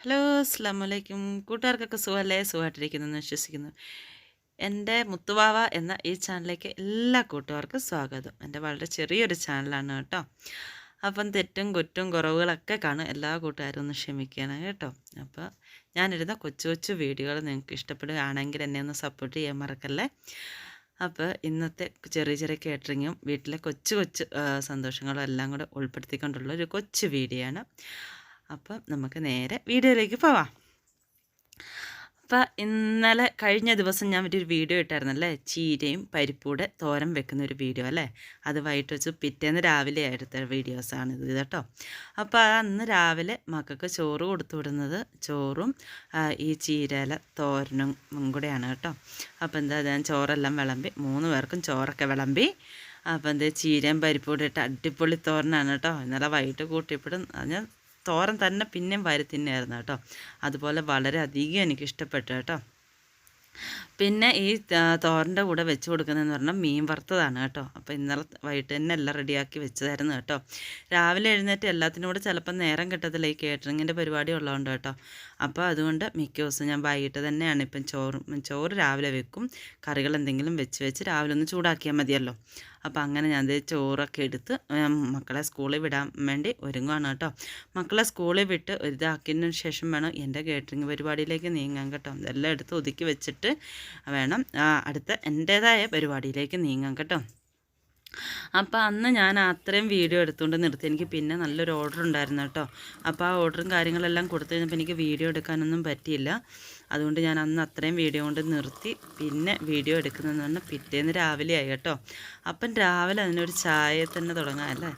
Hello അസ്സാം വലൈക്കും കൂട്ടുകാർക്കൊക്കെ സുഖമല്ലേ സുഖമായിട്ടിരിക്കുന്നു എന്ന് വിശ്വസിക്കുന്നു. എന്റെ മുത്തുവാവ എന്ന ഈ ചാനലിലേക്ക് എല്ലാ കൂട്ടുകാർക്കും സ്വാഗതം. എന്റെ വളരെ ചെറിയൊരു ചാനലാണ് കേട്ടോ. അപ്പം തെറ്റും കുറ്റും കുറവുകളൊക്കെ കാണും. എല്ലാ കൂട്ടുകാരും ഒന്ന് ക്ഷമിക്കണം കേട്ടോ. അപ്പോൾ ഞാനിരുന്ന കൊച്ചു കൊച്ചു വീഡിയോകൾ നിങ്ങൾക്ക് ഇഷ്ടപ്പെടുകയാണെങ്കിൽ എന്നെ ഒന്ന് സപ്പോർട്ട് ചെയ്യാൻ മറക്കല്ലേ? അപ്പോൾ ഇന്നത്തെ ചെറിയ ചെറിയ കേറ്ററിങ്ങും വീട്ടിലെ കൊച്ചു കൊച്ചു സന്തോഷങ്ങളും എല്ലാം കൂടെ ഉൾപ്പെടുത്തിക്കൊണ്ടുള്ള ഒരു കൊച്ചു വീഡിയോ ആണ്. അപ്പം നമുക്ക് നേരെ വീഡിയോയിലേക്ക് പോവാം. അപ്പം ഇന്നലെ കഴിഞ്ഞ ദിവസം ഞാൻ ഒരു വീഡിയോ ഇട്ടായിരുന്നല്ലേ ചീരയും പരിപ്പൂടെ തോരൻ വെക്കുന്ന ഒരു വീഡിയോ അല്ലേ? അത് വൈകിട്ട് വെച്ച് പിറ്റേന്ന് രാവിലെ എടുത്ത വീഡിയോസാണ് ഇത് കേട്ടോ. അപ്പോൾ അന്ന് രാവിലെ മക്കൾക്ക് ചോറ് കൊടുത്തു വിടുന്നത് ചോറും ഈ ചീരയില തോരനും കൂടെയാണ് കേട്ടോ. അപ്പോൾ എന്താ ഞാൻ ചോറെല്ലാം വിളമ്പി മൂന്ന് പേർക്കും ചോറൊക്കെ വിളമ്പി അപ്പോൾ എന്താ ചീരയും പരിപ്പൂടെ ഇട്ട് അടിപൊളി തോരനാണ് കേട്ടോ. ഇന്നലെ വൈകിട്ട് കൂട്ടിയപ്പോഴും ഞാൻ തോരൻ തന്നെ പിന്നെയും വാരി തിന്നായിരുന്നു കേട്ടോ. അതുപോലെ വളരെയധികം എനിക്ക് ഇഷ്ടപ്പെട്ടു കേട്ടോ. പിന്നെ ഈ തോരന്റെ കൂടെ വെച്ച് കൊടുക്കുന്നതെന്ന് പറഞ്ഞാൽ മീൻ വറുത്തതാണ് കേട്ടോ. അപ്പോൾ ഇന്നലെ വൈകിട്ട് തന്നെ എല്ലാം റെഡിയാക്കി വെച്ചതായിരുന്നു കേട്ടോ. രാവിലെ എഴുന്നേറ്റ് എല്ലാത്തിനും കൂടെ ചിലപ്പോൾ നേരം കിട്ടത്തില്ല ഈ കേറ്ററിങ്ങിന്റെ പരിപാടി ഉള്ളതുകൊണ്ട് കേട്ടോ. അപ്പോൾ അതുകൊണ്ട് മിക്ക ദിവസം ഞാൻ വൈകിട്ട് തന്നെയാണ് ഇപ്പം ചോറ് ചോറ് രാവിലെ വെക്കും. കറികൾ എന്തെങ്കിലും വെച്ച് വെച്ച് രാവിലെ ഒന്ന് ചൂടാക്കിയാൽ മതിയല്ലോ. അപ്പോൾ അങ്ങനെ ഞാൻ ചോറൊക്കെ എടുത്ത് മക്കളെ സ്കൂളിൽ വിടാൻ വേണ്ടി ഒരുങ്ങുകയാണ് കേട്ടോ. മക്കളെ സ്കൂളിൽ വിട്ട് ഇതാക്കിയതിന് ശേഷം വേണം എന്റെ കേറ്ററിംഗ് പരിപാടിയിലേക്ക് നീങ്ങാൻ കേട്ടോ. ഇതെല്ലാം എടുത്ത് ഒതുക്കി വെച്ചിട്ട് വേണം അടുത്ത എന്റേതായ പരിപാടിയിലേക്ക് നീങ്ങാൻ കേട്ടോ. അപ്പോൾ അന്ന് ഞാൻ അത്രയും വീഡിയോ എടുത്തുകൊണ്ട് നിർത്തി. എനിക്ക് പിന്നെ നല്ലൊരു ഓർഡർ ഉണ്ടായിരുന്നു കേട്ടോ. അപ്പോൾ ആ ഓർഡറും കാര്യങ്ങളെല്ലാം കൊടുത്തു കഴിഞ്ഞപ്പോൾ എനിക്ക് വീഡിയോ എടുക്കാനൊന്നും പറ്റിയില്ല. അതുകൊണ്ട് ഞാൻ അന്ന് അത്രയും വീഡിയോ കൊണ്ട് നിർത്തി. പിന്നെ വീഡിയോ എടുക്കുന്നതെന്ന് പറഞ്ഞാൽ പിറ്റേന്ന് രാവിലെ ആയി കേട്ടോ. അപ്പം രാവിലെ അതിനൊരു ചായ തന്നെ തുടങ്ങാം അല്ലേ?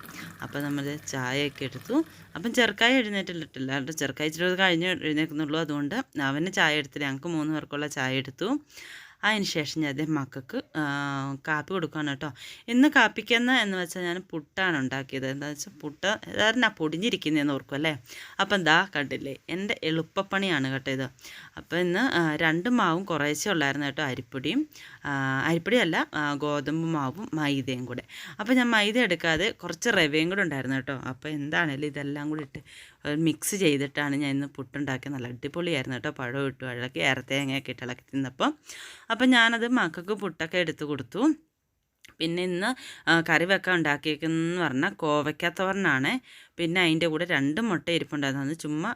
അപ്പം നമ്മൾ ചായയൊക്കെ എടുത്തു. അപ്പം ചെറുക്കായ എഴുന്നേറ്റിട്ടില്ല. കേട്ടോ ചെറുക്കായ ഇച്ചിരി കഴിഞ്ഞ് എഴുന്നേൽക്കുന്നുള്ളൂ. അതുകൊണ്ട് അവന് ചായ എടുത്തില്ല. ഞങ്ങൾക്ക് മൂന്ന് പേർക്കുള്ള ചായ എടുത്തു. അതിന് ശേഷം ഞാൻ അതേ മക്കൾക്ക് കാപ്പി കൊടുക്കുകയാണ് കേട്ടോ. ഇന്ന് കാപ്പിക്കുന്ന എന്ന് വെച്ചാൽ ഞാൻ പുട്ടാണ് ഉണ്ടാക്കിയത്. എന്താണെന്ന് വെച്ചാൽ പുട്ട് സാറിനാ പൊടിഞ്ഞിരിക്കുന്നതെന്ന് ഓർക്കും അല്ലേ? അപ്പം എന്താ കണ്ടില്ലേ എന്റെ എളുപ്പപ്പണിയാണ് കേട്ടോ ഇത്. അപ്പോൾ ഇന്ന് രണ്ട് മാവും കുറേശ്ശേ ഉള്ളായിരുന്നു കേട്ടോ അരിപ്പൊടിയും അരിപ്പൊടിയല്ല ഗോതമ്പ് മാവും മൈദയും കൂടെ. അപ്പോൾ ഞാൻ മൈദ എടുക്കാതെ കുറച്ച് റവയും കൂടെ ഉണ്ടായിരുന്നു കേട്ടോ. അപ്പോൾ എന്താണേലും ഇതെല്ലാം കൂടി ഇട്ട് മിക്സ് ചെയ്തിട്ടാണ് ഞാൻ ഇന്ന് പുട്ടുണ്ടാക്കിയത്. നല്ല അടിപൊളിയായിരുന്നു കേട്ടോ. പഴം ഇട്ടു ഇളക്കി ഏറത്തേങ്ങയൊക്കെ ഇട്ട് ഇളക്കി തിന്നപ്പം. അപ്പം ഞാനത് മക്കൾക്ക് പുട്ടൊക്കെ എടുത്തു കൊടുത്തു. പിന്നെ ഇന്ന് കറി വെക്കാൻ ഉണ്ടാക്കിയേക്കെന്ന് പറഞ്ഞാൽ കോവയ്ക്കാത്തോരനാണ് പിന്നെ അതിന്റെ കൂടെ രണ്ട് മുട്ട ഇരിപ്പുണ്ടായിരുന്നു. അത് ചുമ്മാ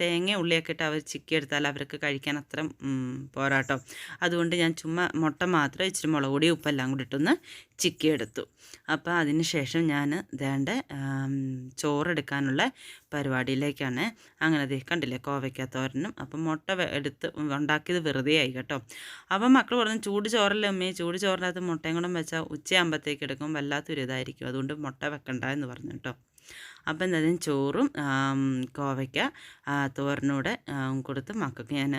തേങ്ങ ഉള്ളിയൊക്കെ ഇട്ട് അവർ ചിക്കി എടുത്താൽ അവർക്ക് കഴിക്കാൻ അത്ര പോരാട്ടോ. അതുകൊണ്ട് ഞാൻ ചുമ്മാ മുട്ട മാത്രം ഇച്ചിരി മുളക് പൊടി ഉപ്പെല്ലാം കൂടി ഇട്ടൊന്ന് ചിക്കി എടുത്തു അപ്പോൾ അതിന് ശേഷം ഞാൻ വേണ്ട ചോറെടുക്കാനുള്ള പരിപാടിയിലേക്കാണ്. അങ്ങനെ ദേ കണ്ടില്ലേ കോവയ്ക്കാത്തോരനും അപ്പം മുട്ട എടുത്ത് ഉണ്ടാക്കിയത് വെറുതെ ആയി കേട്ടോ. അപ്പം മക്കൾ പറഞ്ഞു ചൂട് ചോറല്ലേ അമ്മേ ചൂട് ചോറിനകത്ത് മുട്ടയും കൂടെ വെച്ചാൽ ഉച്ചയാകുമ്പോഴത്തേക്ക് എടുക്കും. വല്ലാത്തൊരു ഇതായിരിക്കും അതുകൊണ്ട് മുട്ട വെക്കണ്ട എന്ന് പറഞ്ഞു കേട്ടോ. അപ്പം എന്തായാലും ചോറും കോവയ്ക്ക തോരനൂടെ കൊടുത്ത് മക്കൾക്ക് ഞാൻ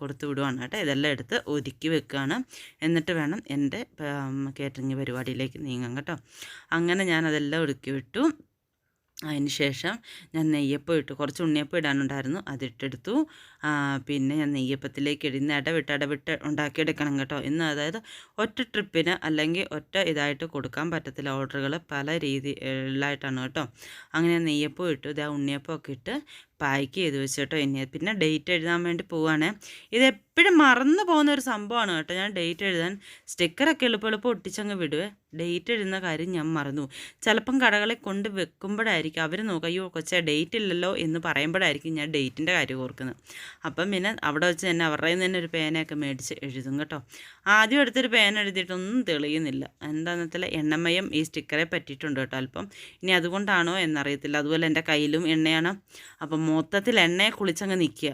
കൊടുത്തു വിടുവാണ് കേട്ടോ. ഇതെല്ലാം എടുത്ത് ഒതുക്കി വെക്കുകയാണ്. എന്നിട്ട് വേണം എന്റെ കേറ്ററിങ് പരിപാടിയിലേക്ക് നീങ്ങാം കേട്ടോ. അങ്ങനെ ഞാൻ അതെല്ലാം ഒരുക്കി വിട്ടു. അതിന് ശേഷം ഞാൻ നെയ്യപ്പം ഇട്ടു കുറച്ച് ഉണ്ണിയപ്പം ഇടാനുണ്ടായിരുന്നു. അതിട്ടെടുത്തു. പിന്നെ ഞാൻ നെയ്യപ്പത്തിലേക്ക് ഇടുന്ന ഇടവിട്ട് ഇടവിട്ട് ഉണ്ടാക്കിയെടുക്കണം കേട്ടോ. ഇന്ന് അതായത് ഒറ്റ ട്രിപ്പിന് അല്ലെങ്കിൽ ഒറ്റ ഇതായിട്ട് കൊടുക്കാൻ പറ്റത്തില്ല ഓർഡറുകൾ പല രീതിയിലായിട്ടാണ് കേട്ടോ. അങ്ങനെ നെയ്യപ്പം ഇട്ടു. ഇതാ ഉണ്ണിയപ്പം ഒക്കെ ഇട്ട് പായ്ക്ക് ചെയ്ത് വെച്ചു കേട്ടോ ഇനി. പിന്നെ ഡേറ്റ് എഴുതാൻ വേണ്ടി പോവുകയാണ് ഇത് എപ്പോഴും മറന്നു പോകുന്ന ഒരു സംഭവമാണ് കേട്ടോ. ഞാൻ ഡേറ്റ് എഴുതാൻ സ്റ്റിക്കറൊക്കെ എളുപ്പം എളുപ്പം ഒട്ടിച്ചങ്ങ് വിടുവേ. ഡേറ്റ് എഴുതുന്ന കാര്യം ഞാൻ മറന്നു ചിലപ്പം കടകളെ കൊണ്ട് വെക്കുമ്പോഴായിരിക്കും അവർ നോക്കുക അയ്യോ കൊച്ചേ ഡേറ്റ് ഇല്ലല്ലോ എന്ന് പറയുമ്പോഴായിരിക്കും ഞാൻ ഡേറ്റിന്റെ കാര്യം ഓർക്കുന്നത്. അപ്പം പിന്നെ അവിടെ വെച്ച് തന്നെ അവരുടെ നിന്ന് തന്നെ ഒരു പേനയൊക്കെ മേടിച്ച് എഴുതും കേട്ടോ. ആദ്യം എടുത്തൊരു പേന എഴുതിയിട്ടൊന്നും തെളിയുന്നില്ല. എന്താണെന്ന് വെച്ചാൽ എണ്ണമയം ഈ സ്റ്റിക്കറെ പറ്റിയിട്ടുണ്ട് കേട്ടോ അല്പം. ഇനി അതുകൊണ്ടാണോ എന്നറിയത്തില്ല. അതുപോലെ എന്റെ കയ്യിലും എണ്ണയാണ്. അപ്പം മൊത്തത്തിൽ എണ്ണയെ കുളിച്ചങ്ങ് നിൽക്കുക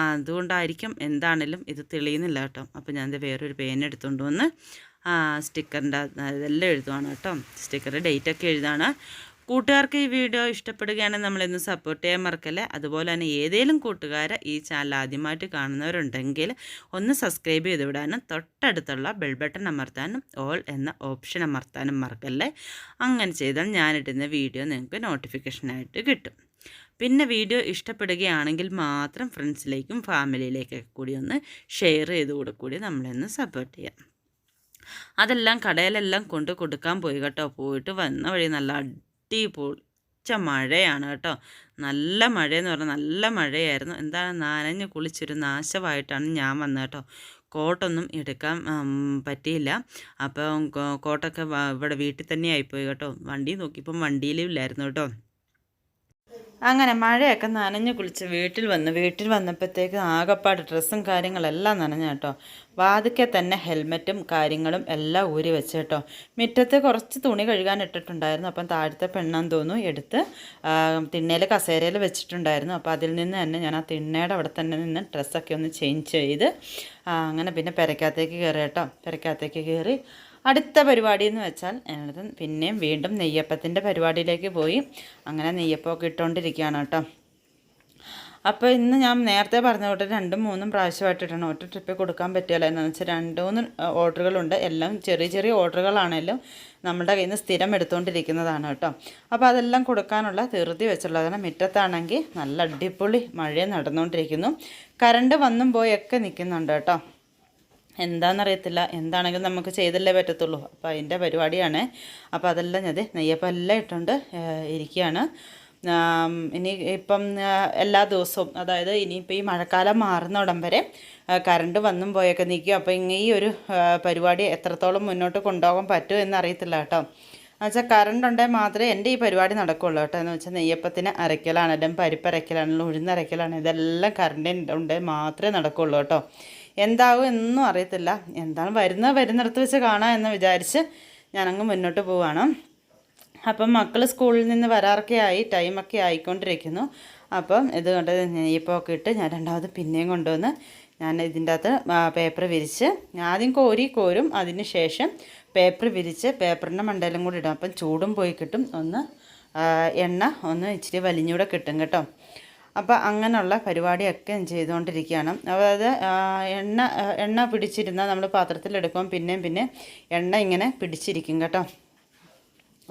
അതുകൊണ്ടായിരിക്കും എന്താണേലും ഇത് തെളിയുന്നില്ല കേട്ടോ. അപ്പോൾ ഞാൻ വേറൊരു പേന എടുത്തുകൊണ്ട് വന്ന് സ്റ്റിക്കറിന്റെ ഇതെല്ലാം എഴുതുവാണ് കേട്ടോ. സ്റ്റിക്കർ ഡേറ്റൊക്കെ എഴുതാണ്. കൂട്ടുകാർക്ക് ഈ വീഡിയോ ഇഷ്ടപ്പെടുകയാണെങ്കിൽ നമ്മളിന്ന് സപ്പോർട്ട് ചെയ്യാൻ മറക്കല്ലേ? അതുപോലെ തന്നെ ഏതെങ്കിലും കൂട്ടുകാരെ ഈ ചാനൽ ആദ്യമായിട്ട് കാണുന്നവരുണ്ടെങ്കിൽ ഒന്ന് സബ്സ്ക്രൈബ് ചെയ്ത് വിടാനും തൊട്ടടുത്തുള്ള ബെൽ ബട്ടൺ അമർത്താനും ഓൾ എന്ന ഓപ്ഷൻ അമർത്താനും മറക്കല്ലേ? അങ്ങനെ ചെയ്താൽ ഞാനിടുന്ന വീഡിയോ നിങ്ങൾക്ക് നോട്ടിഫിക്കേഷനായിട്ട് കിട്ടും. പിന്നെ വീഡിയോ ഇഷ്ടപ്പെടുകയാണെങ്കിൽ മാത്രം ഫ്രണ്ട്സിലേക്കും ഫാമിലിയിലേക്കൊക്കെ കൂടി ഒന്ന് ഷെയർ ചെയ്ത് കൂടെ കൂടി നമ്മളെന്ന് സപ്പോർട്ട് ചെയ്യാം. അതെല്ലാം കടയിലെല്ലാം കൊണ്ട് കൊടുക്കാൻ പോയി കേട്ടോ. പോയിട്ട് വന്ന വഴി നല്ല അടിപൊളി ഉച്ച മഴയാണ് കേട്ടോ. നല്ല മഴയെന്ന് പറഞ്ഞാൽ നല്ല മഴയായിരുന്നു. എന്താണ് നനഞ്ഞ് കുളിച്ചൊരു നാശമായിട്ടാണ് ഞാൻ വന്നത് കേട്ടോ. കോട്ടൊന്നും എടുക്കാൻ പറ്റിയില്ല. അപ്പം കോട്ടൊക്കെ ഇവിടെ വീട്ടിൽ തന്നെ ആയിപ്പോയി കേട്ടോ. വണ്ടി നോക്കിയപ്പം വണ്ടിയിലും ഇല്ലായിരുന്നു കേട്ടോ. അങ്ങനെ മഴയൊക്കെ നനഞ്ഞു കുളിച്ച് വീട്ടിൽ വന്ന് വീട്ടിൽ വന്നപ്പോഴത്തേക്ക് ആകപ്പാട് ഡ്രസ്സും കാര്യങ്ങളെല്ലാം നനഞ്ഞ കേട്ടോ. വാതിക്കെ തന്നെ ഹെൽമെറ്റും കാര്യങ്ങളും എല്ലാം ഊരി വെച്ച് കേട്ടോ. മുറ്റത്ത് കുറച്ച് തുണി കഴുകാൻ ഇട്ടിട്ടുണ്ടായിരുന്നു. അപ്പം താഴത്തെ പെണ്ണാന്ന് തോന്നുന്നു എടുത്ത് തിണ്ണയിൽ കസേരയിൽ വെച്ചിട്ടുണ്ടായിരുന്നു. അപ്പോൾ അതിൽ നിന്ന് തന്നെ ഞാൻ ആ തിണ്ണയുടെ അവിടെ തന്നെ നിന്ന് ഡ്രസ്സൊക്കെ ഒന്ന് ചേഞ്ച് ചെയ്ത് അങ്ങനെ പിന്നെ പെരക്കകത്തേക്ക് കയറി കേട്ടോ. പെരക്കകത്തേക്ക് കയറി അടുത്ത പരിപാടി എന്ന് വെച്ചാൽ ഞങ്ങളത് പിന്നെയും വീണ്ടും നെയ്യപ്പത്തിന്റെ പരിപാടിയിലേക്ക് പോയി. അങ്ങനെ നെയ്യപ്പമൊക്കെ ഇട്ടുകൊണ്ടിരിക്കുകയാണ് കേട്ടോ. അപ്പോൾ ഇന്ന് ഞാൻ നേരത്തെ പറഞ്ഞ കൂട്ടം രണ്ടും മൂന്നും പ്രാവശ്യമായിട്ട് ഇടണം. ഒറ്റ ട്രിപ്പിൽ കൊടുക്കാൻ പറ്റില്ല. എന്ന് വെച്ചാൽ രണ്ട് മൂന്ന് ഓർഡറുകളുണ്ട്. എല്ലാം ചെറിയ ചെറിയ ഓർഡറുകളാണെങ്കിലും നമ്മുടെ കയ്യിൽ നിന്ന് സ്ഥിരം എടുത്തുകൊണ്ടിരിക്കുന്നതാണ് കേട്ടോ. അപ്പോൾ അതെല്ലാം കൊടുക്കാനുള്ള ധൃതി കാരണം മുറ്റത്താണെങ്കിൽ നല്ല അടിപൊളി മഴ നടന്നുകൊണ്ടിരിക്കുന്നു കറണ്ട് വന്നും പോയൊക്കെ നിൽക്കുന്നുണ്ട് കേട്ടോ. എന്താണെന്നറിയത്തില്ല എന്താണെങ്കിലും നമുക്ക് ചെയ്തല്ലേ പറ്റത്തുള്ളൂ. അപ്പോൾ അതിന്റെ പരിപാടിയാണ്. അപ്പോൾ അതെല്ലാം ഞാൻ നെയ്യപ്പം എല്ലാം ഇട്ടുകൊണ്ട് ഇരിക്കുകയാണ് ഇനി ഇപ്പം എല്ലാ ദിവസവും അതായത് ഇനിയിപ്പോൾ ഈ മഴക്കാലം മാറുന്ന ഉടൻ വരെ കറണ്ട് വന്നും പോയൊക്കെ നിൽക്കും അപ്പോൾ ഇങ്ങനെ ഈ ഒരു പരിപാടി എത്രത്തോളം മുന്നോട്ട് കൊണ്ടുപോകാൻ പറ്റുമോ എന്നറിയത്തില്ല കേട്ടോ. എന്നുവെച്ചാൽ കറണ്ട് ഉണ്ടെങ്കിൽ മാത്രമേ എന്റെ ഈ പരിപാടി നടക്കുകയുള്ളൂ കേട്ടോ. എന്ന് വെച്ചാൽ നെയ്യപ്പത്തിന് അരയ്ക്കലാണെങ്കിലും പരിപ്പ് അരയ്ക്കലാണെങ്കിലും ഉഴുന്നരയ്ക്കലാണ് ഇതെല്ലാം കറണ്ട് ഉണ്ടെങ്കിൽ മാത്രമേ നടക്കുകയുള്ളൂ കേട്ടോ. എന്താകും എന്നും അറിയത്തില്ല. എന്താണ് വരുന്ന വരുന്നിടത്ത് വെച്ച് കാണാം എന്ന് വിചാരിച്ച് ഞാനങ്ങ് മുന്നോട്ട് പോവാണ്. അപ്പം മക്കൾ സ്കൂളിൽ നിന്ന് വരാറൊക്കെ ആയി ടൈമൊക്കെ ആയിക്കൊണ്ടിരിക്കുന്നു. അപ്പം ഇത് കൊണ്ട് നെയ്യപ്പമൊക്കെ ഇട്ട് ഞാൻ രണ്ടാമത് പിന്നെയും കൊണ്ടുവന്ന് ഞാൻ ഇതിന്റെ അകത്ത് പേപ്പർ വിരിച്ച് ആദ്യം കോരി കോരും. അതിന് ശേഷം പേപ്പർ വിരിച്ച് പേപ്പറിന്റെ മണ്ടയിലും കൂടി ഇടും. അപ്പം ചൂടും പോയി കിട്ടും. ഒന്ന് എണ്ണ ഒന്ന് ഇച്ചിരി വലിഞ്ഞൂടെ കിട്ടും കേട്ടോ. അപ്പോൾ അങ്ങനെയുള്ള പരിപാടിയൊക്കെ ചെയ്തുകൊണ്ടിരിക്കുകയാണ്. അതായത് എണ്ണ എണ്ണ പിടിച്ചിരുന്ന നമ്മൾ പാത്രത്തിലെടുക്കുമ്പോൾ പിന്നെയും പിന്നെ എണ്ണ ഇങ്ങനെ പിടിച്ചിരിക്കും കേട്ടോ.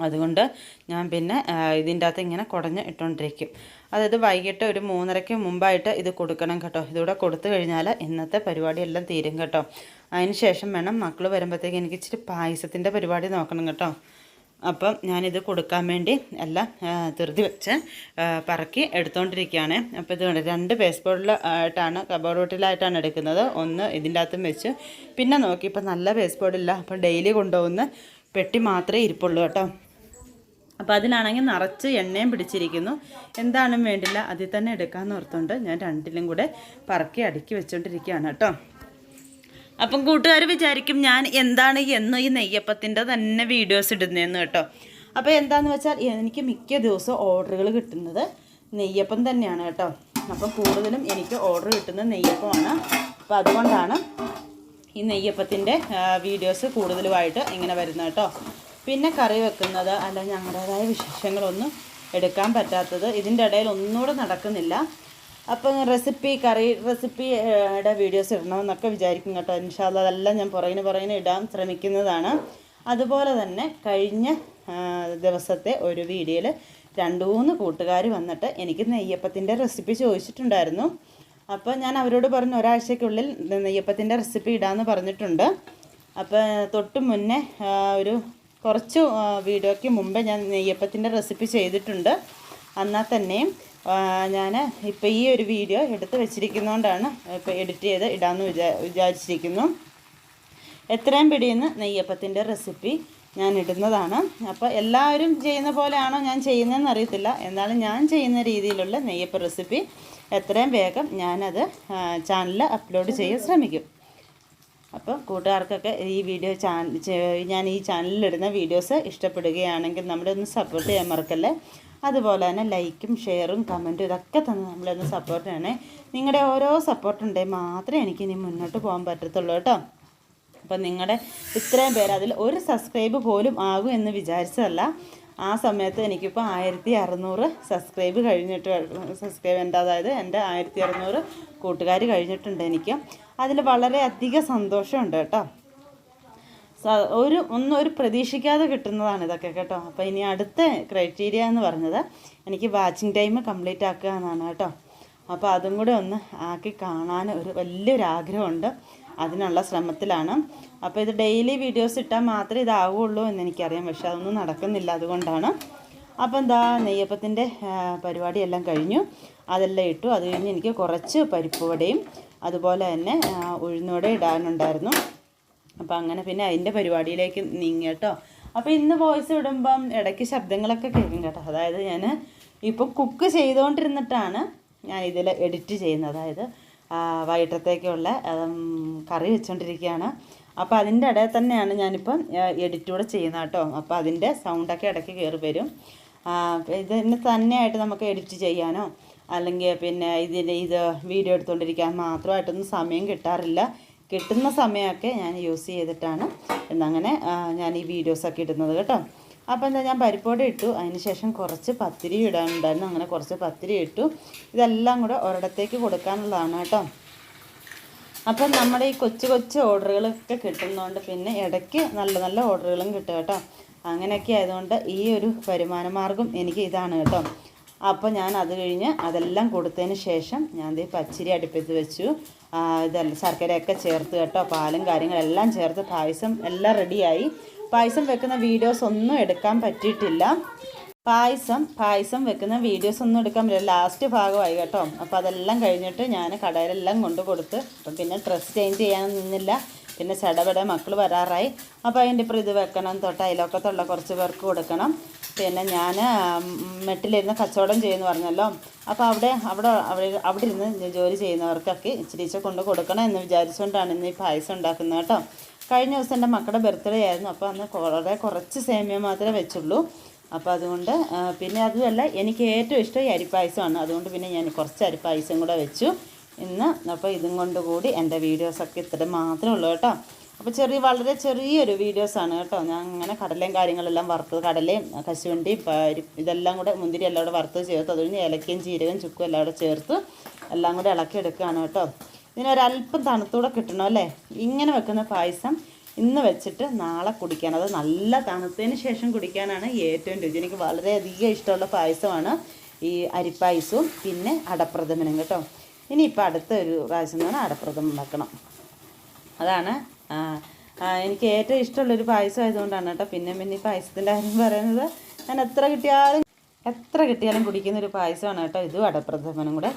അതുകൊണ്ട് ഞാൻ പിന്നെ ഇതിന്റെ അകത്ത് ഇങ്ങനെ കുടഞ്ഞ് ഇട്ടുകൊണ്ടിരിക്കും. അതായത് വൈകിട്ട് ഒരു മൂന്നരയ്ക്ക് മുമ്പായിട്ട് ഇത് കൊടുക്കണം കേട്ടോ. ഇതുകൂടെ കൊടുത്തു കഴിഞ്ഞാൽ ഇന്നത്തെ പരിപാടി എല്ലാം തീരും കേട്ടോ. അതിന് ശേഷം വേണം മക്കൾ വരുമ്പോഴത്തേക്ക് എനിക്ക് ഇച്ചിരി പായസത്തിന്റെ പരിപാടി നോക്കണം കേട്ടോ. അപ്പം ഞാനിത് കൊടുക്കാൻ വേണ്ടി എല്ലാം ധൃതി വെച്ച് പറക്കി എടുത്തുകൊണ്ടിരിക്കുകയാണ് അപ്പോൾ ഇത് രണ്ട് പേസ്ബോർഡിൽ ബോർഡിൽ ആയിട്ടാണ് കബോർഡ് ബോട്ടിലായിട്ടാണ് എടുക്കുന്നത്. ഒന്ന് ഇതിന്റെ അകത്തും വെച്ച്. പിന്നെ നോക്കി ഇപ്പം നല്ല പേസ്ബോർഡില്ല ബോർഡില്ല അപ്പം ഡെയിലി കൊണ്ടുപോകുന്ന പെട്ടി മാത്രമേ ഇരിപ്പുള്ളൂ കേട്ടോ. അപ്പോൾ അതിനാണെങ്കിൽ നിറച്ച് എണ്ണയും പിടിച്ചിരിക്കുന്നു. എന്താണും വേണ്ടില്ല അതിൽ തന്നെ എടുക്കാമെന്ന് ഓർത്തുകൊണ്ട് ഞാൻ രണ്ടിലും കൂടെ പറക്കി അടുക്കി വെച്ചുകൊണ്ടിരിക്കുകയാണ് കേട്ടോ. അപ്പം കൂട്ടുകാർ വിചാരിക്കും ഞാൻ എന്താണ് എന്ന് ഈ നെയ്യപ്പത്തിന്റെ തന്നെ വീഡിയോസ് ഇടുന്നതെന്ന് കേട്ടോ. അപ്പോൾ എന്താണെന്ന് വെച്ചാൽ എനിക്ക് മിക്ക ദിവസവും ഓർഡറുകൾ കിട്ടുന്നത് നെയ്യപ്പം തന്നെയാണ് കേട്ടോ. അപ്പം കൂടുതലും എനിക്ക് ഓർഡർ കിട്ടുന്നത് നെയ്യപ്പമാണ്. അപ്പോൾ അതുകൊണ്ടാണ് ഈ നെയ്യപ്പത്തിന്റെ വീഡിയോസ് കൂടുതലുമായിട്ട് ഇങ്ങനെ വരുന്നത് കേട്ടോ. പിന്നെ കറി വെക്കുന്നത് അല്ല ഞങ്ങളുടേതായ വിശേഷങ്ങളൊന്നും എടുക്കാൻ പറ്റാത്തത് ഇതിന്റെ ഇടയിൽ ഒന്നുകൂടെ നടക്കുന്നില്ല. അപ്പം റെസിപ്പി കറി റെസിപ്പിയുടെ വീഡിയോസ് ഇടണമെന്നൊക്കെ വിചാരിക്കും കേട്ടോ. ഇൻഷാല്ല അതെല്ലാം ഞാൻ പുറകിന് പുറകിന് ഇടാൻ ശ്രമിക്കുന്നതാണ്. അതുപോലെ തന്നെ കഴിഞ്ഞ ദിവസത്തെ ഒരു വീഡിയോയിൽ രണ്ട് മൂന്ന് കൂട്ടുകാർ വന്നിട്ട് എനിക്ക് നെയ്യപ്പത്തിന്റെ റെസിപ്പി ചോദിച്ചിട്ടുണ്ടായിരുന്നു. അപ്പോൾ ഞാൻ അവരോട് പറഞ്ഞു ഒരാഴ്ചയ്ക്കുള്ളിൽ നെയ്യപ്പത്തിന്റെ റെസിപ്പി ഇടാമെന്ന് പറഞ്ഞിട്ടുണ്ട്. അപ്പോൾ തൊട്ട് മുന്നേ ഒരു കുറച്ച് വീഡിയോയ്ക്ക് മുമ്പേ ഞാൻ നെയ്യപ്പത്തിന്റെ റെസിപ്പി ചെയ്തിട്ടുണ്ട്. എന്നാൽ തന്നെയും ഞാൻ ഇപ്പോൾ ഈ ഒരു വീഡിയോ എടുത്ത് വെച്ചിരിക്കുന്നതുകൊണ്ടാണ് ഇപ്പോൾ എഡിറ്റ് ചെയ്ത് ഇടാമെന്ന് വിചാ വിചാരിച്ചിരിക്കുന്നു. എത്രയും പിടിയുന്ന നെയ്യപ്പത്തിന്റെ റെസിപ്പി ഞാൻ ഇടുന്നതാണ്. അപ്പോൾ എല്ലാവരും ചെയ്യുന്ന പോലെയാണോ ഞാൻ ചെയ്യുന്നതെന്ന് അറിയത്തില്ല. എന്നാലും ഞാൻ ചെയ്യുന്ന രീതിയിലുള്ള നെയ്യപ്പ റെസിപ്പി എത്രയും വേഗം ഞാനത് ചാനലിൽ അപ്ലോഡ് ചെയ്യാൻ ശ്രമിക്കും. അപ്പോൾ കൂട്ടുകാർക്കൊക്കെ ഈ വീഡിയോ ചാനൽ ഞാൻ ഈ ചാനലിൽ ഇടുന്ന വീഡിയോസ് ഇഷ്ടപ്പെടുകയാണെങ്കിൽ നമ്മുടെ ഒന്ന് സപ്പോർട്ട് ചെയ്യാൻ മറക്കല്ലേ. അതുപോലെ തന്നെ ലൈക്കും ഷെയറും കമന്റും ഇതൊക്കെ തന്നെ നമ്മളൊന്ന് സപ്പോർട്ട് ചെയ്യണേ. നിങ്ങളുടെ ഓരോ സപ്പോർട്ട് ഉണ്ടെങ്കിൽ മാത്രമേ എനിക്ക് ഇനി മുന്നോട്ട് പോകാൻ പറ്റത്തുള്ളൂ കേട്ടോ. അപ്പം നിങ്ങളുടെ ഇത്രയും പേര് അതിൽ ഒരു സബ്സ്ക്രൈബ് പോലും ആകും എന്ന് വിചാരിച്ചതല്ല. ആ സമയത്ത് എനിക്കിപ്പോൾ ആയിരത്തി അറുന്നൂറ് സബ്സ്ക്രൈബ് കഴിഞ്ഞിട്ട് സബ്സ്ക്രൈബ് എന്റെ അതായത് എന്റെ ആയിരത്തി അറുന്നൂറ് കൂട്ടുകാർ കഴിഞ്ഞിട്ടുണ്ട് എനിക്ക്. അതിൽ വളരെയധികം സന്തോഷമുണ്ട് കേട്ടോ. ഒരു ഒന്നും ഒരു പ്രതീക്ഷിക്കാതെ കിട്ടുന്നതാണ് ഇതൊക്കെ കേട്ടോ. അപ്പോൾ ഇനി അടുത്ത ക്രൈറ്റീരിയ എന്ന് പറഞ്ഞത് എനിക്ക് വാച്ചിങ് ടൈം കംപ്ലീറ്റ് ആക്കുക എന്നാണ് കേട്ടോ. അപ്പോൾ അതും കൂടെ ഒന്ന് ആക്കി കാണാൻ ഒരു വലിയൊരു ആഗ്രഹമുണ്ട്. അതിനുള്ള ശ്രമത്തിലാണ്. അപ്പോൾ ഇത് ഡെയിലി വീഡിയോസ് ഇട്ടാൽ മാത്രമേ ഇതാവുള്ളൂ എന്ന് എനിക്കറിയാം. പക്ഷേ അതൊന്നും നടക്കുന്നില്ല അതുകൊണ്ടാണ്. അപ്പം എന്താ നെയ്യപ്പത്തിന്റെ പരിപാടിയെല്ലാം കഴിഞ്ഞു. അതെല്ലാം ഇട്ടു. അത് കഴിഞ്ഞ് എനിക്ക് കുറച്ച് പരിപ്പ് വടയും അതുപോലെ തന്നെ ഉഴുന്നുവട ഇടാനുണ്ടായിരുന്നു. അപ്പം അങ്ങനെ പിന്നെ അതിന്റെ പരിപാടിയിലേക്ക് നീങ്ങി കേട്ടോ. അപ്പോൾ ഇന്ന് വോയിസ് ഇടുമ്പം ഇടയ്ക്ക് ശബ്ദങ്ങളൊക്കെ കേൾക്കും കേട്ടോ. അതായത് ഞാൻ ഇപ്പം കുക്ക് ചെയ്തുകൊണ്ടിരുന്നിട്ടാണ് ഞാൻ ഇതിൽ എഡിറ്റ് ചെയ്യുന്നത്. അതായത് വൈകിട്ടത്തേക്കുള്ള കറി വെച്ചുകൊണ്ടിരിക്കുകയാണ് അപ്പോൾ അതിന്റെ ഇടയിൽ തന്നെയാണ് ഞാനിപ്പം എഡിറ്റ് കൂടെ ചെയ്യുന്നത് കേട്ടോ. അപ്പോൾ അതിന്റെ സൗണ്ടൊക്കെ ഇടയ്ക്ക് കയറി വരും. ഇതിന് തന്നെയായിട്ട് നമുക്ക് എഡിറ്റ് ചെയ്യാനോ അല്ലെങ്കിൽ പിന്നെ ഇതിന് ഇത് വീഡിയോ എടുത്തുകൊണ്ടിരിക്കാൻ മാത്രമായിട്ടൊന്നും സമയം കിട്ടാറില്ല. കിട്ടുന്ന സമയമൊക്കെ ഞാൻ യൂസ് ചെയ്തിട്ടാണ് എന്നങ്ങനെ ഞാൻ ഈ വീഡിയോസൊക്കെ ഇടുന്നത് കേട്ടോ. അപ്പോൾ എന്താ ഞാൻ പരിപ്പോടെ ഇട്ടു. അതിന് ശേഷം കുറച്ച് പത്തിരി ഇടാനുണ്ടായിരുന്നു. അങ്ങനെ കുറച്ച് പത്തിരി ഇട്ടു. ഇതെല്ലാം കൂടെ ഒരിടത്തേക്ക് കൊടുക്കാനുള്ളതാണ് കേട്ടോ. അപ്പം നമ്മുടെ ഈ കൊച്ചു കൊച്ചു ഓർഡറുകളൊക്കെ കിട്ടുന്നതുകൊണ്ട് പിന്നെ ഇടയ്ക്ക് നല്ല നല്ല ഓർഡറുകളും കിട്ടും കേട്ടോ. അങ്ങനെയൊക്കെ ആയതുകൊണ്ട് ഈ ഒരു വരുമാന മാർഗം എനിക്ക് ഇതാണ് കേട്ടോ. അപ്പോൾ ഞാൻ അത് കഴിഞ്ഞ് അതെല്ലാം കൊടുത്തതിന് ശേഷം ഞാൻ ദേ പച്ചരി അടുപ്പത്ത് വെച്ചു. ഇതെല്ലാം ശർക്കരയൊക്കെ ചേർത്ത് കേട്ടോ പാലും കാര്യങ്ങളെല്ലാം ചേർത്ത് പായസം എല്ലാം റെഡിയായി. പായസം വെക്കുന്ന വീഡിയോസ് ഒന്നും എടുക്കാൻ പറ്റിയിട്ടില്ല. പായസം പായസം വെക്കുന്ന വീഡിയോസ് ഒന്നും എടുക്കാൻ പറ്റില്ല. ലാസ്റ്റ് ഭാഗമായി കേട്ടോ. അപ്പോൾ അതെല്ലാം കഴിഞ്ഞിട്ട് ഞാൻ കടയിലെല്ലാം കൊണ്ടു കൊടുത്ത് അപ്പം പിന്നെ ഡ്രസ്സ് ചേഞ്ച് ചെയ്യാൻ നിന്നില്ല പിന്നെ ചടപട മക്കൾ വരാറായി. അപ്പോൾ അതിന്റെ ഇപ്പം ഇത് വെക്കണം തൊട്ട് അയലോക്കത്തുള്ള കുറച്ച് പേർക്ക് കൊടുക്കണം. പിന്നെ ഞാൻ മെട്ടിലിരുന്ന് കച്ചവടം ചെയ്യുന്നു പറഞ്ഞല്ലോ. അപ്പോൾ അവിടെ അവിടെ അവിടെ അവിടെ ഇരുന്ന് ജോലി ചെയ്യുന്നവർക്കൊക്കെ ഇച്ചിരിച്ച കൊണ്ട് കൊടുക്കണം എന്ന് വിചാരിച്ചുകൊണ്ടാണ് ഇന്ന് ഈ പായസം ഉണ്ടാക്കുന്നത് കേട്ടോ. കഴിഞ്ഞ ദിവസം എന്റെ മക്കളുടെ ബർത്ത്ഡേ ആയിരുന്നു. അപ്പോൾ അന്ന് വളരെ കുറച്ച് സേമിയ മാത്രമേ വെച്ചുള്ളൂ. അപ്പോൾ അതുകൊണ്ട് പിന്നെ അതുമല്ല എനിക്ക് ഏറ്റവും ഇഷ്ടം ഈ അരിപ്പായസമാണ്. അതുകൊണ്ട് പിന്നെ ഞാൻ കുറച്ച് അരിപ്പായസം കൂടെ വെച്ചു. ഇന്ന് അപ്പോൾ ഇതും കൊണ്ട് കൂടി എന്റെ വീഡിയോസൊക്കെ ഇത്ര മാത്രമേ ഉള്ളൂ കേട്ടോ. അപ്പോൾ ചെറിയ വളരെ ചെറിയൊരു വീഡിയോസാണ് കേട്ടോ. ഞാൻ അങ്ങനെ കടലയും കാര്യങ്ങളെല്ലാം വറുത്തത്. കടലയും കശുവണ്ടി ഇതെല്ലാം കൂടെ മുന്തിരി എല്ലാം കൂടെ വറുത്ത് ചേർത്ത് അതുകഴിഞ്ഞ് ഏലക്കയും ജീരകം ചുക്കും എല്ലാം കൂടെ ചേർത്ത് എല്ലാം കൂടെ ഇളക്കി എടുക്കുകയാണ് കേട്ടോ. ഇതിനൊരല്പം തണുത്തൂടെ കിട്ടണം അല്ലേ? ഇങ്ങനെ വെക്കുന്ന പായസം ഇന്ന് വെച്ചിട്ട് നാളെ കുടിക്കാൻ അത് നല്ല തണുത്തതിന് ശേഷം കുടിക്കാനാണ് ഏറ്റവും രുചി. എനിക്ക് വളരെയധികം ഇഷ്ടമുള്ള പായസമാണ് ഈ അരിപ്പായസവും പിന്നെ അടപ്രഥമനും കേട്ടോ. ഇനിയിപ്പോൾ അടുത്ത ഒരു പ്രാവശ്യം തന്നെ അടപ്രഥമൻ വെക്കണം അതാണ് എനിക്ക് ഏറ്റവും ഇഷ്ടമുള്ളൊരു പായസം ആയതുകൊണ്ടാണ് കേട്ടോ. പിന്നെ പിന്നെ ഈ പായസത്തിന്റെ കാര്യം പറയുന്നത്. ഞാൻ എത്ര കിട്ടിയാലും എത്ര കിട്ടിയാലും കുടിക്കുന്ന ഒരു പായസമാണ് കേട്ടോ ഇത് വടപ്രഥമനും കൂടെ.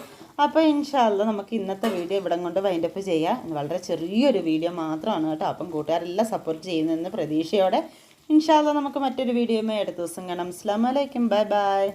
അപ്പോൾ ഇൻഷാല്ല നമുക്ക് ഇന്നത്തെ വീഡിയോ ഇവിടം കൊണ്ട് വൈൻഡപ്പ് ചെയ്യാം. വളരെ ചെറിയൊരു വീഡിയോ മാത്രമാണ് കേട്ടോ. അപ്പം കൂട്ടുകാരെല്ലാം സപ്പോർട്ട് ചെയ്യുന്നതെന്ന് പ്രതീക്ഷയോടെ. ഇൻഷാല്ല നമുക്ക് മറ്റൊരു വീഡിയോയുമായി അടുത്ത ദിവസം കാണാം. അസ്സാം വലൈക്കും ബൈ ബൈ.